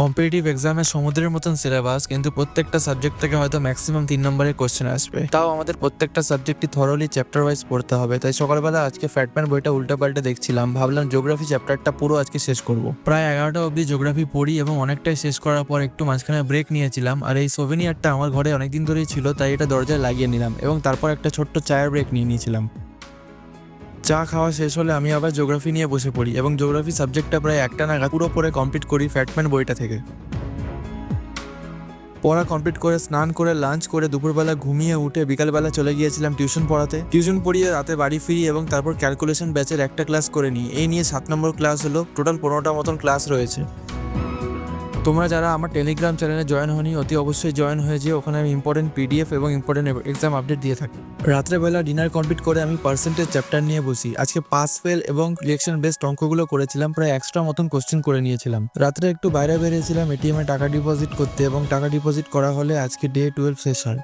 Competitive এক্সামে সমুদ্রের মতন সিলেবাস কিন্তু প্রত্যেকটা সাবজেক্ট থেকে হয়তো ম্যাক্সিমাম তিন নম্বরের কোশ্চেন আসবে। তাও আমাদের প্রত্যেকটা সাবজেক্টই থরলি চ্যাপ্টার ওয়াইজ পড়তে হবে। তাই সকালবেলা আজকে ফ্যাটম্যান বইটা উল্টা পাল্টে দেখছিলাম। ভাবলাম জিওগ্রাফি চ্যাপ্টারটা পুরো আজকে শেষ করব। প্রায় এগারোটা অবধি জিওগ্রাফি পড়ি এবং অনেকটাই শেষ করার পর একটু মাঝখানে ব্রেক নিয়েছিলাম। আর এই সোভেনিয়ারটা আমার ঘরে অনেকদিন ধরেই ছিল, তাই এটা দরজায় লাগিয়ে নিলাম এবং তারপর একটা ছোট্ট চায়ের ব্রেক নিয়ে নিয়েছিলাম। চা খাওয়া শেষ হলে আমি আবার জিওগ্রাফি নিয়ে বসে পড়ি এবং জিওগ্রাফি সাবজেক্টটা প্রায় একটা নাগাদ পুরো পরে কমপ্লিট করি ফ্যাটম্যান বইটা থেকে। পড়া কমপ্লিট করে, স্নান করে লাঞ্চ করে, দুপুরবেলা ঘুমিয়ে উঠে বিকালবেলা চলে গিয়েছিলাম টিউশন পড়াতে। টিউশন পড়িয়ে রাতে বাড়ি ফিরি এবং তারপর ক্যালকুলেশন ব্যাচের একটা ক্লাস করে নিই। এই নিয়ে সাত নম্বর ক্লাস হলো টোটাল পনেরোটা মতন ক্লাস রয়েছে। তোমরা যারা আমার টেলিগ্রাম চ্যানেলে জয়েন হয়নি অতি অবশ্যই জয়েন হয়ে যেয়ে ওখানে আমি ইম্পর্টেন্ট পিডিএফ এবং ইম্পর্টেন্ট এক্সাম আপডেট দিয়ে থাকি। রাত্রেবেলা ডিনার কমপ্লিট করে আমি পার্সেন্টেজ চ্যাপ্টার নিয়ে বসি। আজকে পাস ফেল এবং রিয়েকশন বেস্ট অঙ্কগুলো করেছিলাম, প্রায় এক্সট্রা মতন কোশ্চেন করে নিয়েছিলাম। রাত্রে একটু বাইরে বেরিয়েছিলাম এটিএমে টাকা ডিপোজিট করতে এবং টাকা ডিপোজিট করা হলে আজকে ডে টুয়েলভ শেষ হয়